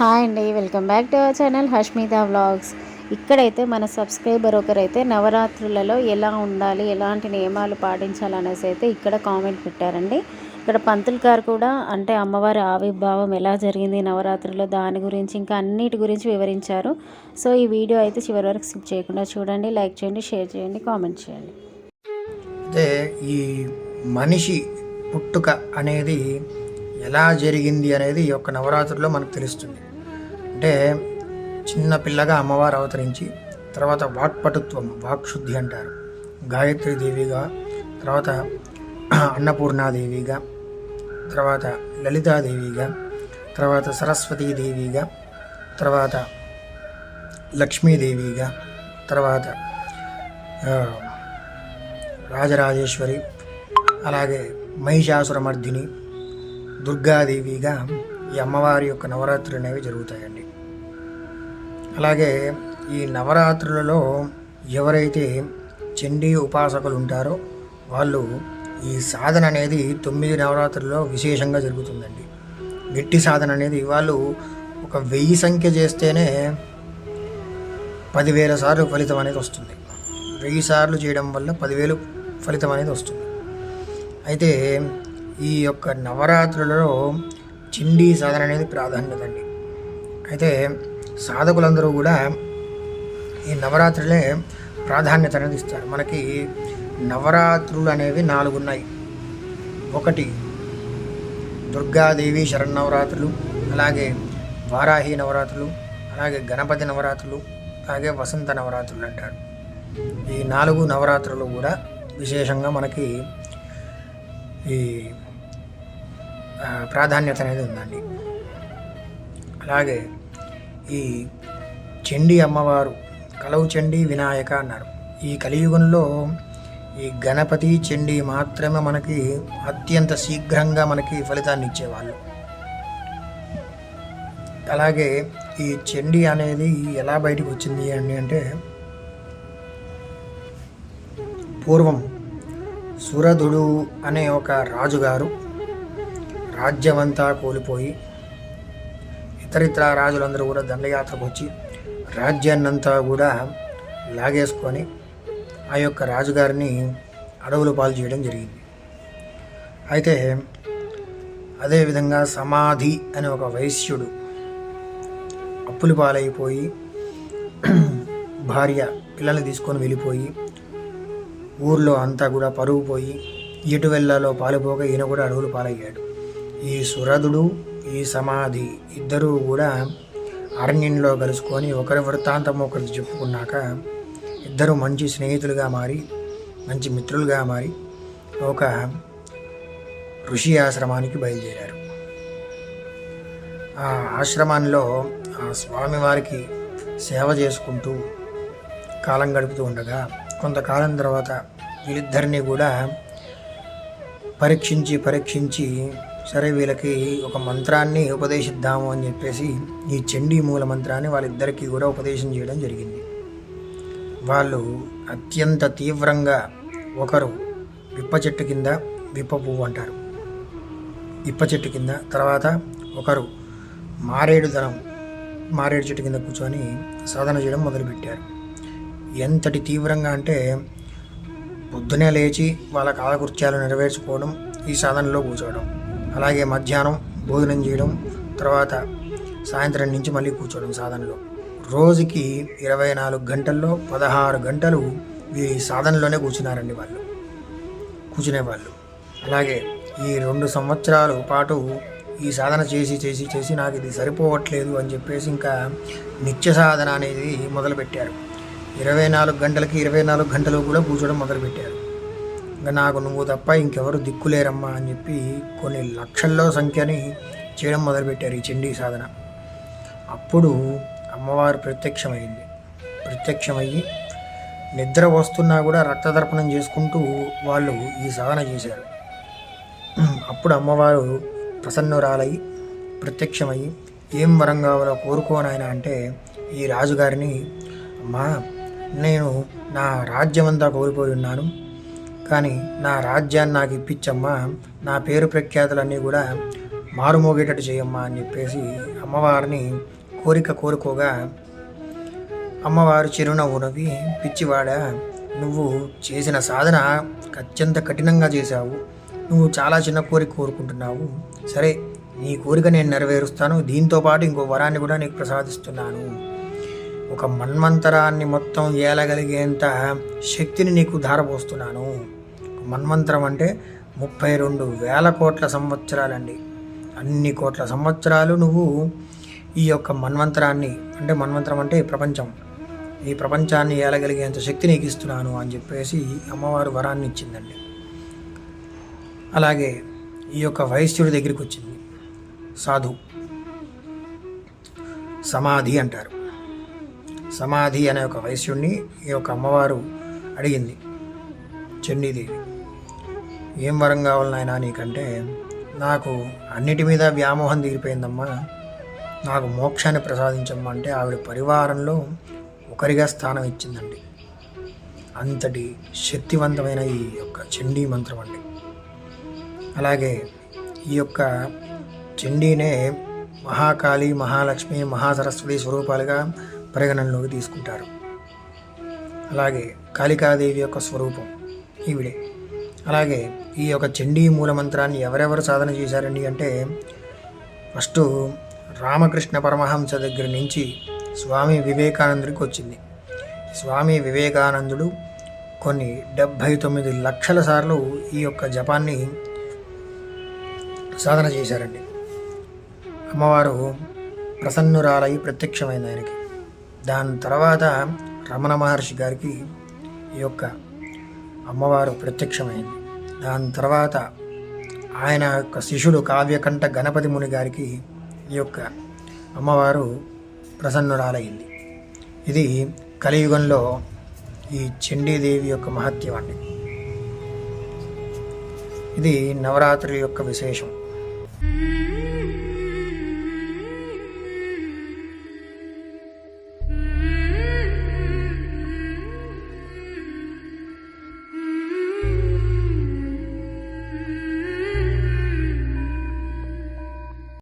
Hi అండి welcome back to our channel Hashmita vlogs. ఇక్కడైతే మన సబ్స్క్రైబర్ ఒకరైతే నవరాత్రులలో ఎలా ఉండాలి ఎలాంటి నియమాలు పాటించాలనేసి అయితే ఇక్కడ కామెంట్ పెట్టారండి. ఇక్కడ పంతులు గారు కూడా అంటే అమ్మవారి ఆవిర్భావం ఎలా జరిగింది నవరాత్రిలో దాని గురించి ఇంకా అన్నిటి గురించి వివరించారు. సో ఈ వీడియో అయితే చివరి వరకు స్కిప్ చేయకుండా చూడండి లైక్ చేయండి షేర్ చేయండి కామెంట్ చేయండి. అంటే ఈ మనిషి పుట్టుక అనేది ఎలా జరిగింది అనేది ఈ యొక్క నవరాత్రిలో మనకు తెలుస్తుంది. అంటే చిన్న పిల్లగా అమ్మవారు అవతరించి తర్వాత వాక్పటుత్వం వాక్శుద్ధి అంటారు. గాయత్రి దేవిగా తర్వాత అన్నపూర్ణాదేవిగా తర్వాత లలితాదేవిగా తర్వాత సరస్వతీదేవిగా తర్వాత లక్ష్మీదేవిగా తర్వాత రాజరాజేశ్వరి అలాగే మహిషాసురమర్ధిని దుర్గాదేవిగా ఈ అమ్మవారి యొక్క నవరాత్రులు అనేవి జరుగుతాయండి. అలాగే ఈ నవరాత్రులలో ఎవరైతే చండీ ఉపాసకులు ఉంటారో వాళ్ళు ఈ సాధన అనేది తొమ్మిది నవరాత్రుల్లో విశేషంగా జరుగుతుందండి. గట్టి సాధన అనేది వాళ్ళు ఒక వెయ్యి సంఖ్య చేస్తేనే పదివేల సార్లు ఫలితం అనేది వస్తుంది. వెయ్యి సార్లు చేయడం వల్ల పదివేలు ఫలితం అనేది వస్తుంది. అయితే ఈ యొక్క నవరాత్రులలో చిండి సాధన అనేది ప్రాధాన్యత అండి. అయితే సాధకులందరూ కూడా ఈ నవరాత్రులే ప్రాధాన్యత అనేది ఇస్తారు. మనకి నవరాత్రులు అనేవి నాలుగు ఉన్నాయి ఒకటి దుర్గాదేవి శరన్నవరాత్రులు అలాగే వారాహి నవరాత్రులు అలాగే గణపతి నవరాత్రులు అలాగే వసంత నవరాత్రులు అంటారు. ఈ నాలుగు నవరాత్రులు కూడా విశేషంగా మనకి ఈ ప్రాధాన్యత అనేది ఉందండి. అలాగే ఈ చెండి అమ్మవారు కలవు చండీ వినాయక అన్నారు. ఈ కలియుగంలో ఈ గణపతి చండి మాత్రమే మనకి అత్యంత శీఘ్రంగా మనకి ఫలితాన్ని ఇచ్చేవాళ్ళు. అలాగే ఈ చండి అనేది ఎలా బయటకు వచ్చింది అని అంటే పూర్వం సురధుడు అనే ఒక రాజుగారు రాజ్యమంతా కోల్పోయి ఇతరితర రాజులందరూ కూడా దండయాత్రకు వచ్చి రాజ్యాన్నంతా కూడా లాగేసుకొని ఆ యొక్క రాజుగారిని అడవులు పాలు చేయడం జరిగింది. అయితే అదేవిధంగా సమాధి అనే ఒక వైశ్యుడు అప్పులు పాలైపోయి భార్య పిల్లల్ని తీసుకొని వెళ్ళిపోయి ఊర్లో అంతా కూడా పరుగు పోయి ఎటు వెళ్ళాలో పాలుపోక ఈయన కూడా అడవులు పాలయ్యాడు. ఈ సురదుడు ఈ సమాధి ఇద్దరూ కూడా అరణ్యంలో కలుసుకొని ఒకరి వృత్తాంతం ఒకరికి చెప్పుకున్నాక ఇద్దరు మంచి స్నేహితులుగా మారి మంచి మిత్రులుగా మారి ఒక ఋషి ఆశ్రమానికి బయలుదేరారు. ఆ ఆశ్రమంలో ఆ స్వామివారికి సేవ చేసుకుంటూ కాలం గడుపుతూ ఉండగా కొంతకాలం తర్వాత వీళ్ళిద్దరినీ కూడా పరీక్షించి పరీక్షించి సరే వీళ్ళకి ఒక మంత్రాన్ని ఉపదేశిద్దాము అని చెప్పేసి ఈ చండీ మూల మంత్రాన్ని వాళ్ళిద్దరికీ కూడా ఉపదేశం చేయడం జరిగింది. వాళ్ళు అత్యంత తీవ్రంగా ఒకరు విప్ప చెట్టు కింద విప్ప పువ్వు అంటారు. విప్ప చెట్టు కింద తర్వాత ఒకరు మారేడు దళం మారేడు చెట్టు కింద కూర్చొని సాధన చేయడం మొదలుపెట్టారు. ఎంతటి తీవ్రంగా అంటే పొద్దునే లేచి వాళ్ళ కాలకృత్యాలు నెరవేర్చుకోవడం ఈ సాధనలో కూర్చోవడం. అలాగే మధ్యాహ్నం భోజనం చేయడం తర్వాత సాయంత్రం నుంచి మళ్ళీ కూర్చోవడం సాధనలో. రోజుకి ఇరవై నాలుగు గంటల్లో పదహారు గంటలు ఈ సాధనలోనే కూర్చున్నారండి వాళ్ళు. కూర్చునేవాళ్ళు. అలాగే ఈ రెండు సంవత్సరాల పాటు ఈ సాధన చేసి చేసి చేసి నాకు ఇది సరిపోవట్లేదు అని చెప్పేసి ఇంకా నిత్య సాధన అనేది మొదలుపెట్టారు. ఇరవై నాలుగు గంటలకి ఇరవై నాలుగు గంటలు కూడా కూర్చోవడం మొదలుపెట్టారు. ఇంకా నాకు నువ్వు తప్ప ఇంకెవరు దిక్కులేరమ్మా అని చెప్పి కొన్ని లక్షల్లో సంఖ్యని చేయడం మొదలుపెట్టారు ఈ చండీ సాధన. అప్పుడు అమ్మవారు ప్రత్యక్షమైంది ప్రత్యక్షమయ్యి నిద్ర వస్తున్నా కూడా రక్తదర్పణం చేసుకుంటూ వాళ్ళు ఈ సాధన చేశారు. అప్పుడు అమ్మవారు ప్రసన్నురాలయ్యి ప్రత్యక్షమయ్యి ఏం వరం కావాలో కోరుకోనాయన అంటే ఈ రాజుగారిని అమ్మా నేను నా రాజ్యమంతా కోల్పోయి ఉన్నాను. కానీ నా రాజ్యాన్ని నాకు ఇప్పించమ్మా నా పేరు ప్రఖ్యాతులన్నీ కూడా మారుమోగేటట్టు చేయమ్మా అని చెప్పేసి అమ్మవారిని కోరిక కోరుకోగా అమ్మవారు చిరునవ్వు నవ్వి పిచ్చివాడ నువ్వు చేసిన సాధన అత్యంత కఠినంగా చేశావు. నువ్వు చాలా చిన్న కోరిక కోరుకుంటున్నావు. సరే నీ కోరిక నేను నెరవేరుస్తాను. దీంతో పాటు ఇంకో వరాన్ని కూడా నీకు ప్రసాదిస్తున్నాను. ఒక మన్మంతరాన్ని మొత్తం ఏలగలిగేంత శక్తిని నీకు ధారపోస్తున్నాను. మన్వంతరం అంటే ముప్పై రెండు వేల కోట్ల సంవత్సరాలండి. అన్ని కోట్ల సంవత్సరాలు నువ్వు ఈ యొక్క మన్వంతరాన్ని అంటే మన్వంతరం అంటే ఈ ప్రపంచం. ఈ ప్రపంచాన్ని ఏలగలిగేంత శక్తి నీకు ఇస్తున్నాను అని చెప్పేసి అమ్మవారు వరాన్ని ఇచ్చిందండి. అలాగే ఈ యొక్క వైశ్యుడి దగ్గరికి వచ్చింది. సాధు. సమాధి అంటారు. సమాధి అనే ఒక వైశ్యుడిని ఈ యొక్క అమ్మవారు అడిగింది. చెన్నీదేవి ఏం వరం కావాలి నాయన నీకంటే? నాకు అన్నిటి మీద వ్యామోహం తీరిపోయిందమ్మా. నాకు మోక్షాన్ని ప్రసాదించమ్మా అంటే ఆవిడ పరివారంలో ఒకరిగా స్థానం ఇచ్చిందండి. అంతటి శక్తివంతమైన ఈ యొక్క చండీ మంత్రం అండి. అలాగే ఈ యొక్క చండీనే మహాకాళి మహాలక్ష్మి మహాసరస్వతి స్వరూపాలుగా పరిగణనలోకి తీసుకుంటారు. అలాగే కాళికాదేవి యొక్క స్వరూపం ఈవిడే. అలాగే ఈ యొక్క చండీ మూల మంత్రాన్ని ఎవరెవరు సాధన చేశారండి అంటే ఫస్ట్ రామకృష్ణ పరమహంస దగ్గర నుంచి స్వామి వివేకానందుడికి వచ్చింది. స్వామి వివేకానందుడు కొన్ని డెబ్భై తొమ్మిది లక్షల సార్లు ఈ యొక్క జపాన్ని సాధన చేశారండి. అమ్మవారు ప్రసన్నురాలై ప్రత్యక్షమైంది ఆయనకి. దాని తర్వాత రమణ మహర్షి గారికి ఈ యొక్క అమ్మవారు ప్రత్యక్షమైంది. దాని తర్వాత ఆయన యొక్క శిష్యుడు కావ్యకంఠ గణపతి ముని గారికి ఈ యొక్క అమ్మవారు ప్రసన్నురాలయ్యింది. ఇది కలియుగంలో ఈ చండీదేవి యొక్క మహత్యం అండి ఇది నవరాత్రి యొక్క విశేషం.